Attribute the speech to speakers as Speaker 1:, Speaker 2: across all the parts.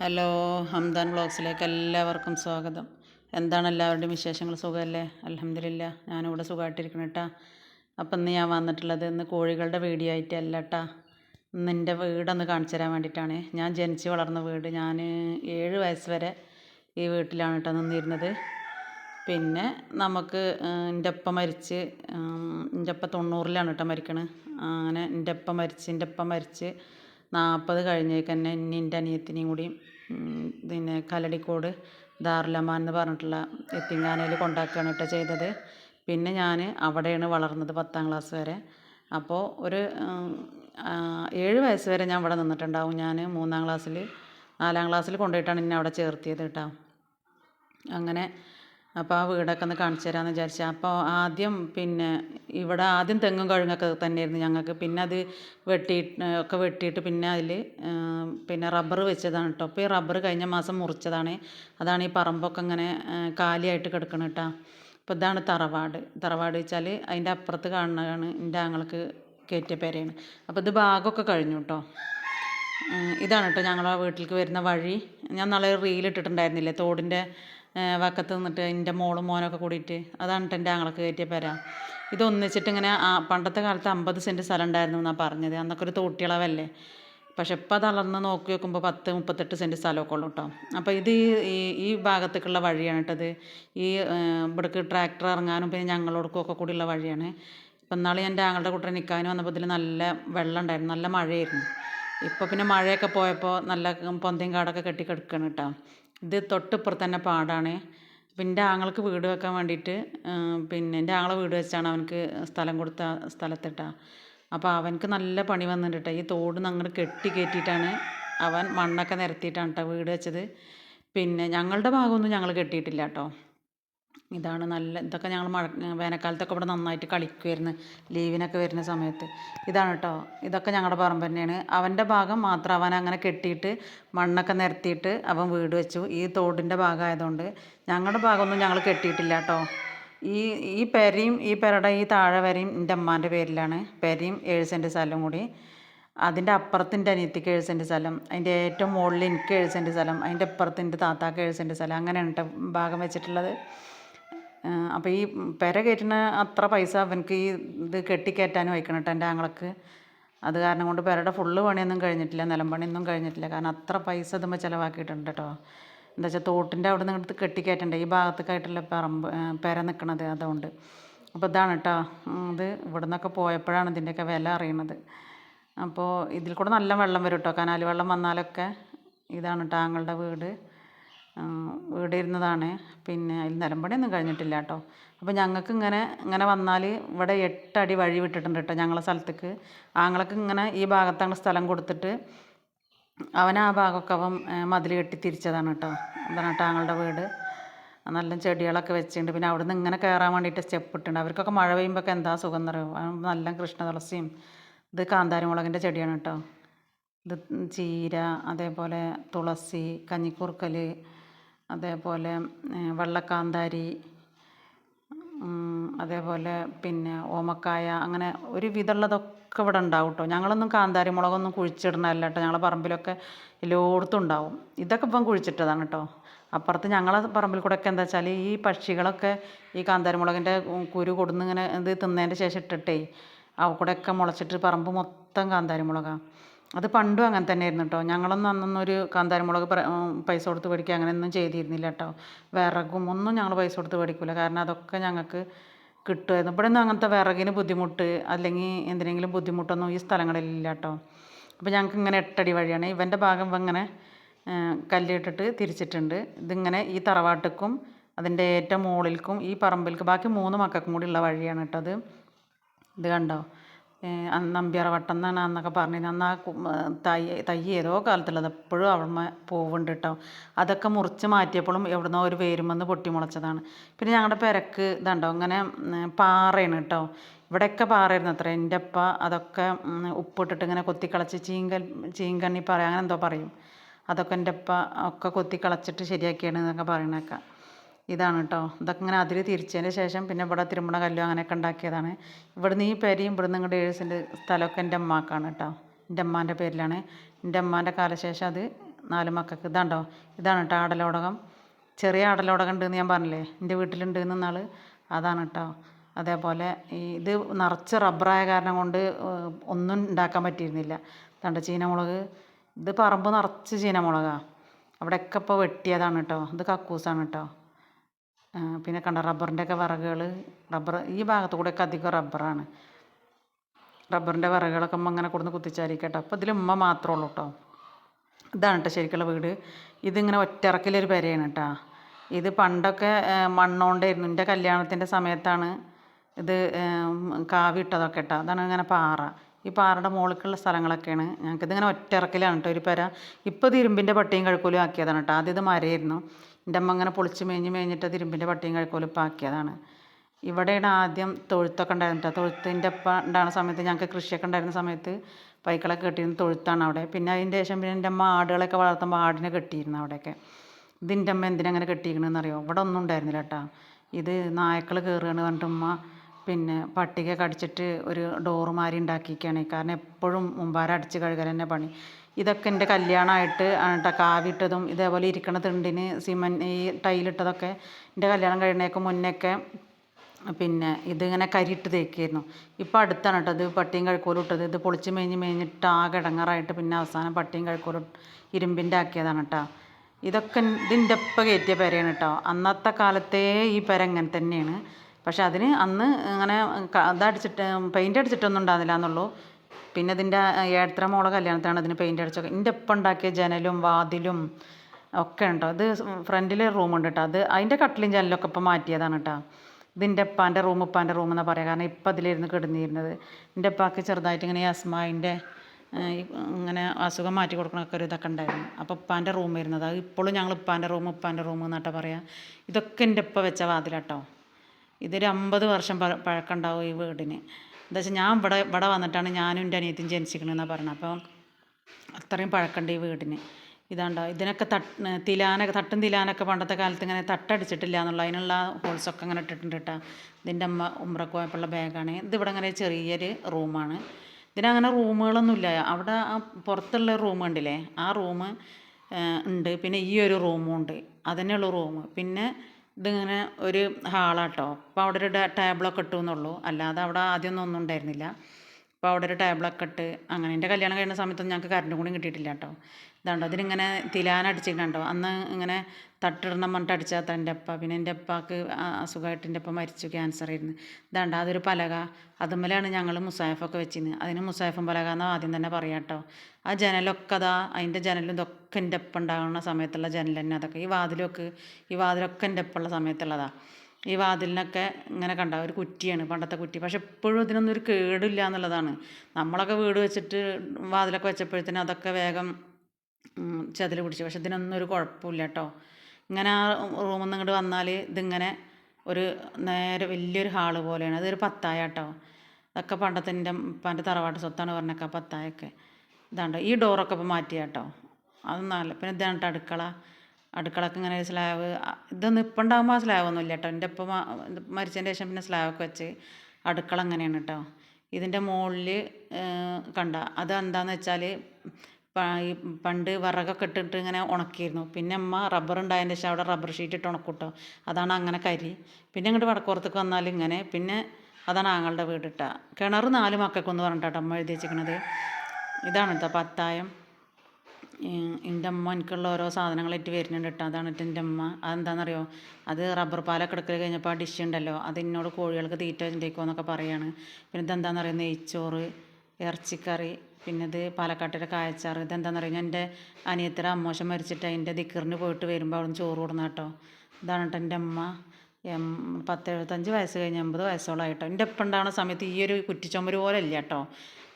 Speaker 1: Hello Hamdan വ്ളോഗ്സിലേക്ക് എല്ലാവർക്കും സ്വാഗതം. എന്താണ് എല്ലാവരുടെയും വിശേഷങ്ങൾ? സുഖമല്ലേ? അലഹമില്ല ഞാനിവിടെ സുഖമായിട്ടിരിക്കണം കേട്ടാ അപ്പം ഇന്ന് ഞാൻ വന്നിട്ടുള്ളത് ഇന്ന് കോഴികളുടെ വീഡിയോ ആയിട്ടല്ല കേട്ടാ ഇന്ന് എന്റെ വീടൊന്ന് കാണിച്ചു തരാൻ വേണ്ടിയിട്ടാണ്. ഞാൻ ജനിച്ച് വളർന്ന വീട് ഞാൻ ഏഴ് വയസ്സ് വരെ ഈ വീട്ടിലാണ് കേട്ടോ നിന്നിരുന്നത്. പിന്നെ നമുക്ക് എന്റെ അപ്പ മരിച്ച് എന്റെ അപ്പ തൊണ്ണൂറിലാണ് കേട്ടോ മരിക്കണത് അങ്ങനെ എന്റെ അപ്പ മരിച്ച് എന്റെ അപ്പ മരിച്ച് നാൽപ്പത് കഴിഞ്ഞേക്ക് തന്നെ ഇനി എന്റെ അനിയത്തിനെയും കൂടി പിന്നെ കല്ലടിക്കോട് ദാറുലമാൻ എന്ന് പറഞ്ഞിട്ടുള്ള എത്തിങ്ങാനയിൽ കൊണ്ടാക്കുകയാണ് കേട്ടോ ചെയ്തത്. പിന്നെ ഞാൻ അവിടെയാണ് വളർന്നത് പത്താം ക്ലാസ് വരെ. അപ്പോൾ ഒരു ഏഴ് വയസ്സ് വരെ ഞാൻ ഇവിടെ നിന്നിട്ടുണ്ടാവും. ഞാൻ മൂന്നാം ക്ലാസ്സിൽ നാലാം ക്ലാസ്സിൽ കൊണ്ടുപോയിട്ടാണ് എന്നെ അവിടെ ചേർത്തിയത് കേട്ടോ. അങ്ങനെ അപ്പോൾ ആ വീടൊക്കെ ഒന്ന് കാണിച്ചു തരാമെന്ന് വിചാരിച്ചു. അപ്പോൾ ആദ്യം പിന്നെ ഇവിടെ ആദ്യം തെങ്ങും കഴുങ്ങൊക്കെ തന്നെയായിരുന്നു ഞങ്ങൾക്ക്. പിന്നെ അത് വെട്ടി ഒക്കെ വെട്ടിയിട്ട് പിന്നെ അതിൽ പിന്നെ റബ്ബർ വെച്ചതാണ് കേട്ടോ. അപ്പോൾ ഈ റബ്ബർ കഴിഞ്ഞ മാസം മുറിച്ചതാണ്. അതാണ് ഈ പറമ്പൊക്കെ ഇങ്ങനെ കാലിയായിട്ട് കിടക്കണം കേട്ടോ. അപ്പോൾ ഇതാണ് തറവാട്. തറവാട് വെച്ചാൽ അതിന്റെ അപ്പുറത്ത് കാണുന്നതാണ് എന്റെ ആങ്ങൾക്ക് കയറ്റിയ പേരയാണ്. അപ്പോൾ ഇത് ഭാഗമൊക്കെ കഴിഞ്ഞു കേട്ടോ. ഇതാണ് കേട്ടോ ഞങ്ങളുടെ വീട്ടിലേക്ക് വരുന്ന വഴി. ഞാൻ നല്ല റീൽ ഇട്ടിട്ടുണ്ടായിരുന്നില്ലേ തോടിന്റെ വക്കത്ത് നിന്നിട്ട് എന്റെ മോളും മോനൊക്കെ കൂടിയിട്ട് അതാണ് എന്റെ ആങ്ങളൊക്കെ കയറ്റിയ പേര. ഇതൊന്നിച്ചിട്ട് ഇങ്ങനെ പണ്ടത്തെ കാലത്ത് അമ്പത് സെന്റ് സ്ഥലം ഉണ്ടായിരുന്നു എന്നാണ് പറഞ്ഞത്. അന്നൊക്കെ ഒരു തോട്ടിളവല്ലേ. പക്ഷെ ഇപ്പം തളർന്ന് നോക്കി നോക്കുമ്പോൾ പത്ത് മുപ്പത്തെട്ട് സെന്റ് സ്ഥലമൊക്കെ ഉള്ളു കേട്ടോ അപ്പോൾ ഇത് ഈ ഈ ഭാഗത്തേക്കുള്ള വഴിയാണ് കേട്ടത് ഈ ഇവിടേക്ക് ട്രാക്ടർ ഇറങ്ങാനും പിന്നെ ഞങ്ങളോടൊക്കെ ഒക്കെ കൂടിയുള്ള വഴിയാണ്. ഇപ്പം ഇന്നാൾ എന്റെ ആങ്ങളുടെ കൂട്ടരെ നിൽക്കാനും വന്നപ്പോൾ ഇതിൽ നല്ല വെള്ളം ഉണ്ടായിരുന്നു. നല്ല മഴയായിരുന്നു. ഇപ്പോൾ പിന്നെ മഴയൊക്കെ പോയപ്പോൾ നല്ല പൊന്തയും കാടൊക്കെ കെട്ടി കിടക്കണം കേട്ടോ ഇത് തൊട്ടിപ്പുറത്ത് തന്നെ പാടാണ്. അപ്പം എന്റെ ആങ്ങൾക്ക് വീട് വെക്കാൻ വേണ്ടിയിട്ട് പിന്നെ എന്റെ ആങ്ങളെ വീട് വെച്ചാണ് അവനക്ക് സ്ഥലം കൊടുത്ത സ്ഥലത്തിട്ടാണ് അപ്പോൾ അവനക്ക് നല്ല പണി വന്നിട്ടുണ്ട് ഈ തോട് അങ്ങോട്ട് കെട്ടി കയറ്റിയിട്ടാണ് അവൻ മണ്ണൊക്കെ നിരത്തിയിട്ടാണ് കേട്ടോ വീട് വെച്ചത്. പിന്നെ ഞങ്ങളുടെ ഭാഗമൊന്നും ഞങ്ങൾ കെട്ടിയിട്ടില്ല കേട്ടോ ഇതാണ് നല്ല ഇതൊക്കെ ഞങ്ങൾ മഴ വേനൽക്കാലത്തൊക്കെ ഇവിടെ നന്നായിട്ട് കളിക്കുമായിരുന്നു ലീവിനൊക്കെ വരുന്ന സമയത്ത്. ഇതാണ് കേട്ടോ ഇതൊക്കെ ഞങ്ങളുടെ പറമ്പ് തന്നെയാണ്. അവന്റെ ഭാഗം മാത്രം അവൻ അങ്ങനെ കെട്ടിയിട്ട് മണ്ണൊക്കെ നിരത്തിയിട്ട് അവൻ വീട് വെച്ചു. ഈ തോടിന്റെ ഭാഗമായതുകൊണ്ട് ഞങ്ങളുടെ ഭാഗമൊന്നും ഞങ്ങൾ കെട്ടിയിട്ടില്ല കേട്ടോ ഈ ഈ പെരയും ഈ പെരയുടെ ഈ താഴെ വരെയും എന്റെ അമ്മാന്റെ പേരിലാണ്. പെരയും ഏഴ് സെന്റ് സ്ഥലവും കൂടി. അതിന്റെ അപ്പുറത്തിന്റെ അനിയത്തിക്ക് ഏഴ് സെന്റ് സ്ഥലം. അതിന്റെ ഏറ്റവും മുകളിൽ എനിക്ക് ഏഴ് സെന്റ് സ്ഥലം. അതിന്റെ അപ്പുറത്തിന്റെ താത്താക്ക് ഏഴ് സെന്റ് സ്ഥലം. അങ്ങനെയാണ് ഭാഗം വെച്ചിട്ടുള്ളത്. അപ്പോൾ ഈ പെര കയറ്റുന്ന അത്ര പൈസ അവനക്ക് ഈ ഇത് കെട്ടിക്കയറ്റാനും വയ്ക്കണം കേട്ടോ എന്റെ ആങ്ങളക്ക്. അത് കാരണം കൊണ്ട് പെരയുടെ ഫുള്ള് പണിയൊന്നും കഴിഞ്ഞിട്ടില്ല നിലം പണിയൊന്നും കഴിഞ്ഞിട്ടില്ല. കാരണം അത്ര പൈസ ഇതുമ്പോൾ ചിലവാക്കിയിട്ടുണ്ട് കേട്ടോ എന്താ വെച്ചാൽ തോട്ടിന്റെ അവിടെ നിന്ന് എടുത്ത് കെട്ടിക്കയറ്റണ്ടേ? ഈ ഭാഗത്തേക്കായിട്ടുള്ള പറമ്പ് പെര നിൽക്കണത് അതുകൊണ്ട്. അപ്പോൾ ഇതാണ് കേട്ടോ ഇത് ഇവിടെ നിന്നൊക്കെ പോയപ്പോഴാണ് ഇതിന്റെയൊക്കെ വില അറിയണത്. അപ്പോൾ ഇതിൽ കൂടെ നല്ല വെള്ളം വരും കേട്ടോ കനാൽ വെള്ളം വന്നാലൊക്കെ ഇതാണ് കേട്ടോ ആങ്ങളുടെ വീട്. വീടിരുന്നതാണ്. പിന്നെ അതിൽ നിലമ്പണിയൊന്നും കഴിഞ്ഞിട്ടില്ല കേട്ടോ. അപ്പോൾ ഞങ്ങൾക്ക് ഇങ്ങനെ ഇങ്ങനെ വന്നാൽ ഇവിടെ എട്ടടി വഴി വിട്ടിട്ടുണ്ട് കേട്ടോ ഞങ്ങളെ സ്ഥലത്തേക്ക്. ആങ്ങൾക്ക് ഇങ്ങനെ ഈ ഭാഗത്താണ് സ്ഥലം കൊടുത്തിട്ട് അവൻ ആ ഭാഗമൊക്കെ അവൻ മതിൽ കെട്ടി തിരിച്ചതാണ് കേട്ടോ. അതാണ് കേട്ടോ ആങ്ങളുടെ വീട്. നല്ല ചെടികളൊക്കെ വെച്ചിട്ടുണ്ട്. പിന്നെ അവിടെ നിന്ന് ഇങ്ങനെ കയറാൻ വേണ്ടിയിട്ട് സ്റ്റെപ്പ് ഇട്ടിട്ടുണ്ട്. അവർക്കൊക്കെ മഴ പെയ്യുമ്പോൾ എന്താ സുഖം എന്നറിയും നല്ല കൃഷ്ണ തുളസിയും ഇത് കാന്താരിമുളകിന്റെ ചെടിയാണ് കേട്ടോ. ഇത് ചീര അതേപോലെ തുളസി കഞ്ഞിക്കുറുക്കൽ അതേപോലെ വള്ളക്കാന്താരി അതേപോലെ പിന്നെ ഓമക്കായ അങ്ങനെ ഒരു വിധമുള്ളതൊക്കെ ഇവിടെ ഉണ്ടാവും കേട്ടോ ഞങ്ങളൊന്നും കാന്താരി മുളകൊന്നും കുഴിച്ചിടണമല്ല കേട്ടോ ഞങ്ങളുടെ പറമ്പിലൊക്കെ എല്ലായിടത്തും ഉണ്ടാവും. ഇതൊക്കെ ഇപ്പം കുഴിച്ചിട്ടതാണ് കേട്ടോ അപ്പുറത്ത് ഞങ്ങളെ പറമ്പിൽ കൂടെ ഒക്കെ എന്താ വെച്ചാൽ ഈ പക്ഷികളൊക്കെ ഈ കാന്താരി മുളകിന്റെ കുരു കൊടുന്ന് ഇങ്ങനെ ഇത് തിന്നതിന്റെ ശേഷം ഇട്ടിട്ടേ അവ കൂടെയൊക്കെ മുളച്ചിട്ട് പറമ്പ് മൊത്തം കാന്താരി മുളകാണ് അത് പണ്ടും അങ്ങനെ തന്നെയായിരുന്നു കേട്ടോ. ഞങ്ങളൊന്നും അന്നൊന്നും ഒരു കാന്താരിമുളക് പൈസ കൊടുത്ത് മേടിക്കുക അങ്ങനെയൊന്നും ചെയ്തിരുന്നില്ല കേട്ടോ. വിറകും ഒന്നും ഞങ്ങൾ പൈസ കൊടുത്ത് മേടിക്കില്ല കാരണം അതൊക്കെ ഞങ്ങൾക്ക് കിട്ടുമായിരുന്നു. ഇവിടെ ഒന്നും അങ്ങനത്തെ വിറകിന് ബുദ്ധിമുട്ട് അല്ലെങ്കിൽ എന്തിനെങ്കിലും ബുദ്ധിമുട്ടൊന്നും ഈ സ്ഥലങ്ങളിലില്ല കേട്ടോ. അപ്പോൾ ഞങ്ങൾക്ക് ഇങ്ങനെ എട്ടടി വഴിയാണ്. ഇവന്റെ ഭാഗം ഇങ്ങനെ കല്ലിട്ടിട്ട് തിരിച്ചിട്ടുണ്ട്. ഇതിങ്ങനെ ഈ തറവാട്ടിക്കും അതിന്റെ ഏറ്റവും മുകളിലേക്കും ഈ പറമ്പിലേക്ക് ബാക്കി മൂന്ന് മക്കൾക്കും കൂടി ഉള്ള വഴിയാണ് കേട്ടോ അത്. ഇത് കണ്ടോ? നമ്പ്യാർ വട്ടം എന്നാണ് അന്നൊക്കെ പറഞ്ഞിരുന്നത് അന്ന് ആ തൈ തൈ ഏതോ കാലത്തുള്ളത്. എപ്പോഴും അവിടെ പൂവുണ്ട് കേട്ടോ അതൊക്കെ മുറിച്ച് മാറ്റിയപ്പോഴും എവിടുന്നോ ഒരു വേരുമെന്ന് പൊട്ടി മുളച്ചതാണ് പിന്നെ ഞങ്ങളുടെ പെരക്ക് ഇതുണ്ടോ ഇങ്ങനെ പാറയാണ് കേട്ടോ ഇവിടെയൊക്കെ പാറയായിരുന്നു അത്ര. എന്റെ അപ്പ അതൊക്കെ ഉപ്പിട്ടിട്ട് ഇങ്ങനെ കൊത്തിക്കളച്ച് ചീങ്കൽ ചീങ്കണ്ണി പറ അങ്ങനെ എന്തോ പറയും. അതൊക്കെ എന്റെ അപ്പ ഒക്കെ കൊത്തിക്കളച്ചിട്ട് ശരിയാക്കിയാണ് എന്നൊക്കെ പറയണേക്കാം. ഇതാണ് കേട്ടോ ഇതൊക്കെ ഇങ്ങനെ അതിൽ തിരിച്ചതിന് ശേഷം പിന്നെ ഇവിടെ തിരുമ്പണ കല്ലും അങ്ങനെയൊക്കെ ഉണ്ടാക്കിയതാണ്. ഇവിടുന്ന് ഈ പേരെയും ഇവിടുന്ന് ഇങ്ങോട്ട് ഏഴ് സ്ഥലമൊക്കെ എന്റെ അമ്മക്കാണ് കേട്ടോ എന്റെ അമ്മാന്റെ പേരിലാണ്. എന്റെ അമ്മാന്റെ കാലശേഷം അത് നാല് മക്കൾക്ക് ഇതാണ്ടോ ഇതാണ് കേട്ടോ ആടലോടകം. ചെറിയ ആടലോടകം ഉണ്ടെന്ന് ഞാൻ പറഞ്ഞില്ലേ? എന്റെ വീട്ടിലുണ്ട് എന്നാൾ അതാണ് കേട്ടോ അതേപോലെ ഈ ഇത് നിറച്ച് റബ്ബറായ കാരണം കൊണ്ട് ഒന്നും ഉണ്ടാക്കാൻ പറ്റിയിരുന്നില്ല. തണ്ട ചീനമുളക്. ഇത് പറമ്പ് നിറച്ച് ചീനമുളകാണ് അവിടെയൊക്കെ ഇപ്പോൾ വെട്ടിയതാണ് കേട്ടോ ഇത് കക്കൂസാണ് കേട്ടോ പിന്നെ കണ്ട റബ്ബറിന്റെ ഒക്കെ വിറകുകൾ റബ്ബർ ഈ ഭാഗത്ത് ഒക്കെ അധികം റബ്ബറാണ്. റബ്ബറിന്റെ വിറകുകളൊക്കെ ഉമ്മ ഇങ്ങനെ കൊടുന്ന് കുത്തിച്ചാരിക്കട്ടോ അപ്പോൾ ഇതിൽ ഉമ്മ മാത്രമേ ഉള്ളൂ കേട്ടോ ഇതാണ് കേട്ടോ ശരിക്കുള്ള വീട്. ഇതിങ്ങനെ ഒറ്ററക്കിലൊരു പെരയാണ് കേട്ടോ ഇത് പണ്ടൊക്കെ മണ്ണോണ്ടായിരുന്നു. എന്റെ കല്യാണത്തിന്റെ സമയത്താണ് ഇത് കാവിട്ടതൊക്കെ കേട്ടോ അതാണ് ഇങ്ങനെ പാറ. ഈ പാറയുടെ മുകളിലേക്കുള്ള സ്ഥലങ്ങളൊക്കെയാണ് ഞങ്ങൾക്കിതിങ്ങനെ ഒറ്റ ഇറക്കിലാണ് കേട്ടോ ഒരു പെര. ഇപ്പോൾ ഇത് ഇരുമ്പിന്റെ പട്ടിയും കഴുക്കൂലും ആക്കിയതാണ് കേട്ടോ ആദ്യം ഇത് മരയായിരുന്നു. എന്റെ അമ്മ അങ്ങനെ പൊളിച്ച് മേഞ്ഞ് മേഞ്ഞിട്ട് തിരുമ്പിന്റെ പട്ടിയും കഴുക്കോലും ഇപ്പം ആക്കിയതാണ്. ഇവിടെയാണ് ആദ്യം തൊഴുത്തൊക്കെ ഉണ്ടായിരുന്നത് തൊഴുത്തിന്റെ ഒപ്പം ഉണ്ടാകുന്ന സമയത്ത് ഞങ്ങൾക്ക് കൃഷിയൊക്കെ ഉണ്ടായിരുന്ന സമയത്ത് പൈക്കളൊക്കെ കെട്ടിയിരുന്ന തൊഴുത്താണ് അവിടെ. പിന്നെ അതിന്റെ ശേഷം പിന്നെ എന്റെ അമ്മ ആടുകളൊക്കെ വളർത്തുമ്പോൾ ആടിനെ കെട്ടിയിരുന്നു അവിടെയൊക്കെ. ഇതിന്റെ അമ്മ എന്തിനങ്ങനെ കെട്ടിയിരിക്കണമെന്ന് അറിയോ? ഇവിടെ ഒന്നും ഉണ്ടായിരുന്നില്ല കേട്ടോ. ഇത് നായ്ക്കൾ കയറുകയാണ് പറഞ്ഞിട്ട് ഉമ്മ പിന്നെ പട്ടിക കടിച്ചിട്ട് ഒരു ഡോറ് മാതിരി ഉണ്ടാക്കിയിരിക്കുകയാണ്. കാരണം എപ്പോഴും മുമ്പാരം അടിച്ച് കഴുകൽ തന്നെ പണി. ഇതൊക്കെ എന്റെ കല്യാണമായിട്ട് കാവിട്ടതും ഇതേപോലെ ഇരിക്കണ തിണ്ടിന് സിമൻ ഈ ടൈലിട്ടതൊക്കെ എന്റെ കല്യാണം കഴിഞ്ഞേക്ക് മുന്നേക്കെ പിന്നെ ഇതിങ്ങനെ കരിയിട്ട് തേക്കായിരുന്നു ഇപ്പോൾ അടുത്താണ് കേട്ടോ ഇത് പട്ടിയും കഴുക്കോലും ഇട്ടത്. ഇത് പൊളിച്ച് മേഞ്ഞ് മേഞ്ഞിട്ട് ആകെ ഇടങ്ങാറായിട്ട് പിന്നെ അവസാനം പട്ടിയും കഴുക്കോലും ഇരുമ്പിന്റെ ആക്കിയതാണ് കേട്ടോ ഇതൊക്കെ ഇതിന്റെ ഒപ്പം കയറ്റിയ പെരയാണ് കേട്ടോ അന്നത്തെ കാലത്തേ ഈ പെര ഇങ്ങനെ തന്നെയാണ്. പക്ഷെ അതിന് അന്ന് അങ്ങനെ ഇതടിച്ചിട്ട് പെയിന്റ് അടിച്ചിട്ടൊന്നും ഉണ്ടാകുന്നില്ല എന്നുള്ളൂ. പിന്നെ ഇതിന്റെ ഏഴത്ര മോളെ കല്യാണത്തിനാണ് ഇതിന് പെയിന്റ് അടിച്ചൊക്കെ എന്റെ ഒപ്പം ഉണ്ടാക്കിയ ജനലും വാതിലും ഒക്കെ ഉണ്ടോ? ഇത് ഫ്രണ്ടിൽ റൂമുണ്ട് കേട്ടോ അത് അതിന്റെ കട്ടിലും ജനലൊക്കെ ഇപ്പം മാറ്റിയതാണ് കേട്ടോ ഇതിന്റെ ഉപ്പാന്റെ റൂം ഉപ്പാന്റെ റൂം എന്നാണ് പറയുക കാരണം ഇപ്പം അതിലിരുന്ന് കിടന്നിരുന്നത്. എന്റെ ഉപ്പാക്ക് ചെറുതായിട്ട് ഇങ്ങനെ അസ്മായിന്റെ ഇങ്ങനെ അസുഖം മാറ്റി കൊടുക്കണമൊക്കെ ഒരു ഇതൊക്കെ ഉണ്ടായിരുന്നു. അപ്പോൾ ഉപ്പാന്റെ റൂം വരുന്നത് അത് ഇപ്പോഴും ഞങ്ങൾ ഉപ്പാന്റെ റൂം ഉപ്പാന്റെ റൂം എന്നാട്ടോ പറയുക ഇതൊക്കെ എന്റെ ഉപ്പ വെച്ച വാതിലാട്ടോ ഇതൊരു അമ്പത് വർഷം പഴക്കം പഴക്കമുണ്ടാവും ഈ വീടിന്. എന്താ വെച്ചാൽ ഞാൻ ഇവിടെ ഇവിടെ വന്നിട്ടാണ് ഞാനും എന്റെ അനിയത്തിയും ജനിച്ചിരിക്കണമെന്നാണ് പറഞ്ഞത്. അപ്പോൾ അത്രയും പഴക്കമുണ്ട് ഈ വീടിന്. ഇതാണ്ടോ ഇതിനൊക്കെ തട്ട് തിലാനൊക്കെ തട്ടും തിലാനൊക്കെ പണ്ടത്തെ കാലത്ത് ഇങ്ങനെ തട്ടടിച്ചിട്ടില്ല എന്നുള്ള അതിനുള്ള ഹോൾസൊക്കെ അങ്ങനെ ഇട്ടിട്ടുണ്ട് കേട്ടോ. ഇതിന്റെ അമ്മ ഉമ്രക്ക് പോയപ്പോഴുള്ള ബാഗാണ്. ഇതിവിടെ ഇങ്ങനെ ചെറിയൊരു റൂമാണ്. ഇതിനങ്ങനെ റൂമുകളൊന്നുമില്ല. അവിടെ ആ പുറത്തുള്ള റൂം ഉണ്ടല്ലേ ആ റൂം ഉണ്ട്. പിന്നെ ഈ ഒരു റൂമും ഉണ്ട്. അതന്നെയുള്ളൂ റൂം. പിന്നെ ഇതിങ്ങനെ ഒരു ഹാളാട്ടോ. അപ്പോൾ അവിടെ ഒരു ടേബിളൊക്കെ ഇട്ടു എന്നുള്ളൂ. അല്ലാതെ അവിടെ ആദ്യമൊന്നും ഒന്നും ഉണ്ടായിരുന്നില്ല. അപ്പോൾ അവിടെ ഒരു ടേബിളൊക്കെ ഇട്ട് അങ്ങനെ എന്റെ കല്യാണം കഴിയുന്ന സമയത്തൊന്നും ഞങ്ങൾക്ക് കറണ്ടും കൂടി കിട്ടിയിട്ടില്ല കേട്ടോ. ഇതാണ്ടോ അതിനിങ്ങനെ തിലാനടിച്ചിട്ടുണ്ടോ അന്ന് ഇങ്ങനെ തട്ടിടണം പറഞ്ഞിട്ട് അടിച്ചാൽ എന്റെ അപ്പ പിന്നെ എന്റെ അപ്പാക്ക് അസുഖമായിട്ട് എന്റെ അപ്പ മരിച്ചു ക്യാൻസർ ആയിരുന്നു. ഇതാണ്ടോ അതൊരു പലക. അതുമ്മലാണ് ഞങ്ങൾ മുസാഫൊക്കെ വെച്ചിരുന്നത്. അതിന് മുസാഫും പലക എന്നാൽ ആദ്യം തന്നെ പറയാം കേട്ടോ. ആ ജനലൊക്കെ അതാ അതിന്റെ ജനലും ഇതൊക്കെ എന്റെ ഒപ്പം ഉണ്ടാകുന്ന സമയത്തുള്ള ജനൽ തന്നെ. അതൊക്കെ ഈ വാതിലൊക്കെ ഈ വാതിലൊക്കെ എന്റെ ഒപ്പമുള്ള സമയത്തുള്ളതാണ് ഈ വാതിലിനൊക്കെ ഇങ്ങനെ കണ്ട ഒരു കുറ്റിയാണ് പണ്ടത്തെ കുറ്റി. പക്ഷെ എപ്പോഴും ഇതിനൊന്നും ഒരു കേടില്ല എന്നുള്ളതാണ്. നമ്മളൊക്കെ വീട് വെച്ചിട്ട് വാതിലൊക്കെ വെച്ചപ്പോഴത്തേനും അതൊക്കെ വേഗം ചതിൽ പിടിച്ചു. പക്ഷെ ഇതിനൊന്നും ഒരു കുഴപ്പമില്ല കേട്ടോ. ഇങ്ങനെ ആ റൂമിൽ നിന്ന് വന്നാൽ ഇതിങ്ങനെ ഒരു നേരെ വലിയൊരു ഹാൾ പോലെയാണ്. അതൊരു പത്തായ കേട്ടോ. അതൊക്കെ പണ്ടത്തെ എന്റെ ഉപ്പാന്റെ തറവാട്ട് സ്വത്താണ് പറഞ്ഞേക്കാം പത്തായൊക്കെ. ഇതാണ്ടോ ഈ ഡോറൊക്കെ ഇപ്പം മാറ്റിയ കേട്ടോ. അതൊന്നും അല്ല പിന്നെ ഇതാണ് അടുക്കള. അടുക്കളക്ക് ഇങ്ങനെ സ്ലാവ് ഇതൊന്നും ഇപ്പം ഉണ്ടാകുമ്പോൾ ആ സ്ലാവ് ഒന്നും ഇല്ല കേട്ടോ എന്റെ ഇപ്പം മരിച്ചതിന്റെ ശേഷം പിന്നെ സ്ലാവൊക്കെ വെച്ച് അടുക്കള അങ്ങനെയാണ് കേട്ടോ ഇതിന്റെ മുകളിൽ കണ്ട അത് എന്താന്ന് വെച്ചാൽ പണ്ട് വിറകൊക്കെ ഇട്ടിട്ട് ഇങ്ങനെ ഉണക്കിയിരുന്നു. പിന്നെ അമ്മ റബ്ബർ ഉണ്ടായതിന്റെ ശേഷം അവിടെ റബ്ബർ ഷീറ്റ് ഇട്ട് ഉണക്കും കേട്ടോ അതാണ് അങ്ങനെ കരി. പിന്നെ ഇങ്ങോട്ട് വടക്കുറത്തേക്ക് വന്നാൽ ഇങ്ങനെ പിന്നെ അതാണ് ആങ്ങളുടെ വീട് വീടിട്ട കിണർ നാല് മക്കൾക്കൊന്ന് പറഞ്ഞിട്ടോ അമ്മ എഴുതി വെച്ചിരിക്കണത്. ഇതാണ് കേട്ടോ പത്തായം. എന്റെ അമ്മ എനിക്കുള്ള ഓരോ സാധനങ്ങളായിട്ട് വരുന്നുണ്ട് കേട്ടോ അതാണ് കേട്ടോ എന്റെ അമ്മ. അതെന്താണെന്നറിയോ അത് റബ്ബർ പാലൊക്കെ എടുക്കൽ കഴിഞ്ഞപ്പോൾ ആ ഡിഷ് ഉണ്ടല്ലോ. അത് എന്നോട് കോഴികൾക്ക് തീറ്റ ഉണ്ടായിക്കോ എന്നൊക്കെ പറയാണ്. പിന്നെ ഇതെന്താണെന്നറിയോ നെയ്ച്ചോറ് ഇറച്ചിക്കറി പിന്നെ ഇത് പാലക്കാട്ടിലെ കായച്ചാറ്. ഇതെന്താണെന്നറിയോ ഞാൻ എന്റെ അനിയത്തിയുടെ അമ്മോശം മരിച്ചിട്ട് അതിന്റെ ദിക്കറിന് പോയിട്ട് വരുമ്പോൾ അവിടെ ചോറ് കൊടുന്ന കേട്ടോ ഇതാണ് കേട്ടോ എന്റെ അമ്മ. എം പത്ത് എഴുപത്തഞ്ച് വയസ്സ് കഴിഞ്ഞ് എൺപത് വയസ്സോളായിട്ടോ എന്റെ ഒപ്പം ഉണ്ടാകുന്ന സമയത്ത് ഈ ഒരു കുറ്റിച്ചൊമ്പര് പോലെ ഇല്ല കേട്ടോ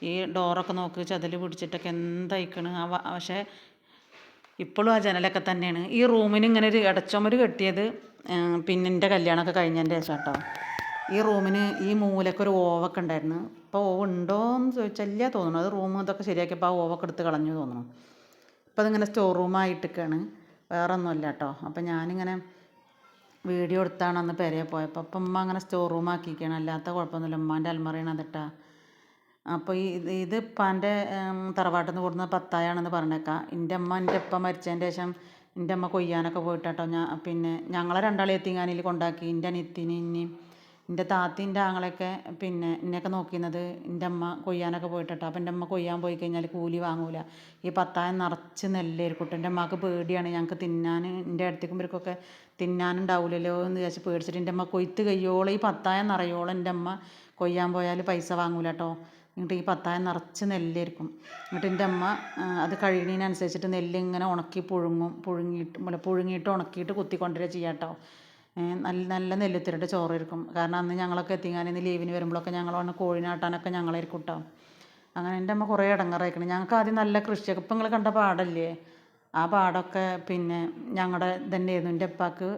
Speaker 1: ഈ ഡോറൊക്കെ നോക്ക് ചതൽ പിടിച്ചിട്ടൊക്കെ എന്തായിക്കണ്? ആ പക്ഷേ ഇപ്പോഴും ആ ജനലൊക്കെ തന്നെയാണ്. ഈ റൂമിന് ഇങ്ങനെ ഒരു ഇടച്ചുമര് കെട്ടിയത് പിന്നെ എന്റെ കല്യാണമൊക്കെ കഴിഞ്ഞതിന്റെ ശേഷം കേട്ടോ. ഈ റൂമിന് ഈ മൂലക്ക് ഒരു ഓവൊക്കെ ഉണ്ടായിരുന്നു. ഇപ്പോൾ ഓവ് ഉണ്ടോ എന്ന് ചോദിച്ചല്ല തോന്നുന്നു. അത് റൂം ഇതൊക്കെ ശരിയാക്കിയപ്പോൾ ആ ഓവൊക്കെ എടുത്ത് കളഞ്ഞു തോന്നുന്നു. ഇപ്പോൾ അതിങ്ങനെ സ്റ്റോർ റൂമായിട്ടൊക്കെയാണ് വേറെ ഒന്നുമില്ല കേട്ടോ. അപ്പോൾ ഞാനിങ്ങനെ വീഡിയോ എടുത്താണ് അന്ന് പെരയെ പോയപ്പോൾ. അപ്പം ഉമ്മ അങ്ങനെ സ്റ്റോർ റൂം ആക്കിയിരിക്കുകയാണ്. അല്ലാത്ത കുഴപ്പമൊന്നുമില്ല. ഉമ്മാന്റെ അൽമറയാണ് അതിട്ടാ. അപ്പോൾ ഈ ഇത് ഇപ്പാന്റെ തറവാട്ടിൽ നിന്ന് വന്ന പത്തായാണെന്ന് പറഞ്ഞേക്കാം. എന്റെ അമ്മ എന്റെ ഉപ്പ മരിച്ചതിന്റെ ശേഷം എന്റെ അമ്മ കൊയ്യാനൊക്കെ പോയിട്ടാട്ടോ ഞാൻ പിന്നെ ഞങ്ങളെ രണ്ടാളെ എത്തിങ്ങാനിൽ കൊണ്ടാക്കി. എന്റെ അനിയത്തിന് ഇനിയും എന്റെ താത്തി എന്റെ ആങ്ങളെയൊക്കെ പിന്നെ എന്നെയൊക്കെ നോക്കിയിരുന്നത് എന്റെ അമ്മ കൊയ്യാനൊക്കെ പോയിട്ടാട്ടോ. അപ്പം എന്റെ അമ്മ കൊയ്യാൻ പോയി കഴിഞ്ഞാൽ കൂലി വാങ്ങൂല. ഈ പത്തായം നിറച്ച് നെല്ലായിരിക്കും കേട്ടോ എന്റെ അമ്മയ്ക്ക് പേടിയാണ്. ഞങ്ങൾക്ക് തിന്നാൻ എന്റെ അടുത്തേക്കും ഇവർക്കൊക്കെ തിന്നാനുണ്ടാവില്ലല്ലോ എന്ന് വിചാരിച്ച് പേടിച്ചിട്ട് എന്റെ അമ്മ കൊയ്ത്ത് കഴിയോളം ഈ പത്തായം നിറയോളം എന്റെ അമ്മ കൊയ്യാൻ പോയാൽ പൈസ വാങ്ങൂല കേട്ടോ എന്നിട്ട് ഈ പത്തായം നിറച്ച് നെല്ലായിരിക്കും എന്നിട്ട് എന്റെ അമ്മ അത് കഴിയുന്നതിനനുസരിച്ചിട്ട് നെല്ല് ഇങ്ങനെ ഉണക്കി പുഴുങ്ങും പുഴുങ്ങിയിട്ട് അല്ല പുഴുങ്ങിയിട്ട് ഉണക്കിയിട്ട് കുത്തിക്കൊണ്ടുവരിക ചെയ്യാം കേട്ടോ നല്ല നല്ല നെല്ലുത്തിരിട്ട് ചോറായിരിക്കും കാരണം അന്ന് ഞങ്ങളൊക്കെ എത്തിങ്ങാനിന്ന് ലീവിന് വരുമ്പോഴൊക്കെ ഞങ്ങൾ വന്ന് കോഴിനാട്ടാനൊക്കെ ഞങ്ങളായിരിക്കും കേട്ടോ അങ്ങനെ എന്റെ അമ്മ കുറേ ഇടങ്ങാറായിക്കണം. ഞങ്ങൾക്ക് ആദ്യം നല്ല കൃഷിയൊക്കെ ഇപ്പം നിങ്ങൾ കണ്ട പാടല്ലേ? ആ പാടൊക്കെ പിന്നെ ഞങ്ങളുടെ തന്നെയായിരുന്നു എന്റെ ഉപ്പാക്ക്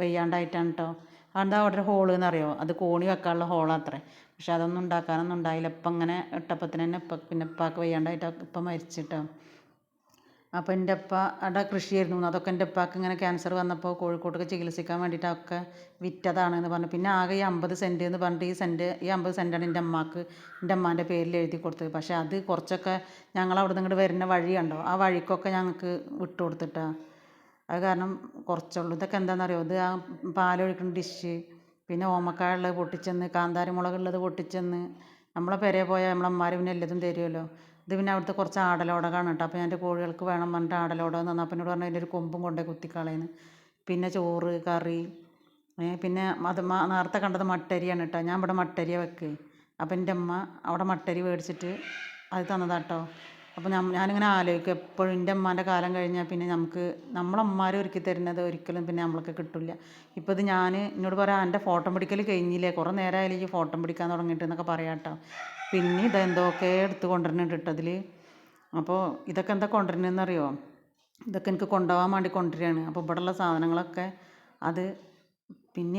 Speaker 1: വയ്യാണ്ടായിട്ടാണ് കേട്ടോ അതെന്താ അവിടെ ഹോൾ എന്നറിയോ? അത് കോണി വെക്കാനുള്ള ഹോളാത്രേ. പക്ഷെ അതൊന്നും ഉണ്ടാക്കാനൊന്നും ഉണ്ടായില്ല. ഇപ്പം ഇങ്ങനെ ഇട്ടപ്പത്തിന് തന്നെ ഇപ്പം പിന്നെ ഉപ്പാക്ക് വയ്യാണ്ടായിട്ട് ഇപ്പം മരിച്ചിട്ടോ. അപ്പം എന്റെ ഉപ്പ അവിടെ കൃഷിയായിരുന്നു. അതൊക്കെ എന്റെ ഉപ്പാക്ക് ഇങ്ങനെ ക്യാൻസർ വന്നപ്പോൾ കോഴിക്കോട്ടൊക്കെ ചികിത്സിക്കാൻ വേണ്ടിയിട്ട് അതൊക്കെ വിറ്റതാണ് എന്ന് പറഞ്ഞു. പിന്നെ ആകെ ഈ അമ്പത് സെന്റ് എന്ന് പറഞ്ഞിട്ട് ഈ സെന്റ് ഈ അമ്പത് സെന്റാണ് എന്റെ അമ്മയ്ക്ക് എന്റെ അമ്മാന്റെ പേരിൽ എഴുതി കൊടുത്തത്. പക്ഷേ അത് കുറച്ചൊക്കെ ഞങ്ങൾ അവിടെ നിന്ന് ഇങ്ങോട്ട് വരുന്ന വഴി കണ്ടോ? ആ വഴിക്കൊക്കെ ഞങ്ങൾക്ക് വിട്ടു കൊടുത്തിട്ടാണ് അത് കാരണം കുറച്ചുള്ളൂ. ഇതൊക്കെ എന്താണെന്നറിയോ? ഇത് ആ പാലൊഴിക്കുന്ന ഡിഷ് പിന്നെ ഓമക്കായ ഉള്ളത് പൊട്ടിച്ചെന്ന് കാന്താരി മുളകുള്ളത് പൊട്ടിച്ചെന്ന് നമ്മളെ പെരേ പോയാൽ നമ്മളമ്മമാർ പിന്നെ എല്ലാതും തരുമല്ലോ ഇത് പിന്നെ അവിടുത്തെ കുറച്ച് ആടലോടകാണ് കേട്ടോ. അപ്പോൾ ഞാൻ എന്റെ കോഴികൾക്ക് വേണം പറഞ്ഞിട്ട് ആടലോടകം തന്നു. അപ്പം എന്നോട് പറഞ്ഞു അതിന്റെ ഒരു കൊമ്പും കൊണ്ടേ കുത്തിക്കളയുന്നു. പിന്നെ ചോറ് കറി പിന്നെ അത് നേരത്തെ കണ്ടത് മട്ടരിയാണ് കേട്ടോ. ഞാൻ ഇവിടെ മട്ടരിയാണ് വെക്കുക അപ്പം എന്റെ അമ്മ അവിടെ മട്ടരി മേടിച്ചിട്ട് അത് തന്നതാട്ടോ അപ്പോൾ ഞാൻ ഞാനിങ്ങനെ ആലോചിക്കും എപ്പോഴും എന്റെ അമ്മാന്റെ കാലം കഴിഞ്ഞാൽ പിന്നെ നമുക്ക് നമ്മളമ്മമാർ ഒരുക്കി തരുന്നത് ഒരിക്കലും പിന്നെ നമ്മൾക്ക് കിട്ടില്ല. ഇപ്പോൾ ഇത് ഞാൻ എന്നോട് പറയാം എന്റെ ഫോട്ടോ പിടിക്കൽ കഴിഞ്ഞില്ലേ? കുറേ നേരമായാലും ഈ ഫോട്ടോ പിടിക്കാൻ തുടങ്ങിയിട്ട് എന്നൊക്കെ പറയാം കേട്ടോ പിന്നെ ഇതെന്തൊക്കെ എടുത്ത് കൊണ്ടുവരുന്നുണ്ട് കേട്ടോ അപ്പോൾ ഇതൊക്കെ എന്താ കൊണ്ടുവരുന്നതെന്ന് അറിയോ? ഇതൊക്കെ എനിക്ക് കൊണ്ടുപോകാൻ വേണ്ടി കൊണ്ടുവരികയാണ്. അപ്പോൾ ഇവിടെയുള്ള സാധനങ്ങളൊക്കെ അത് പിന്നെ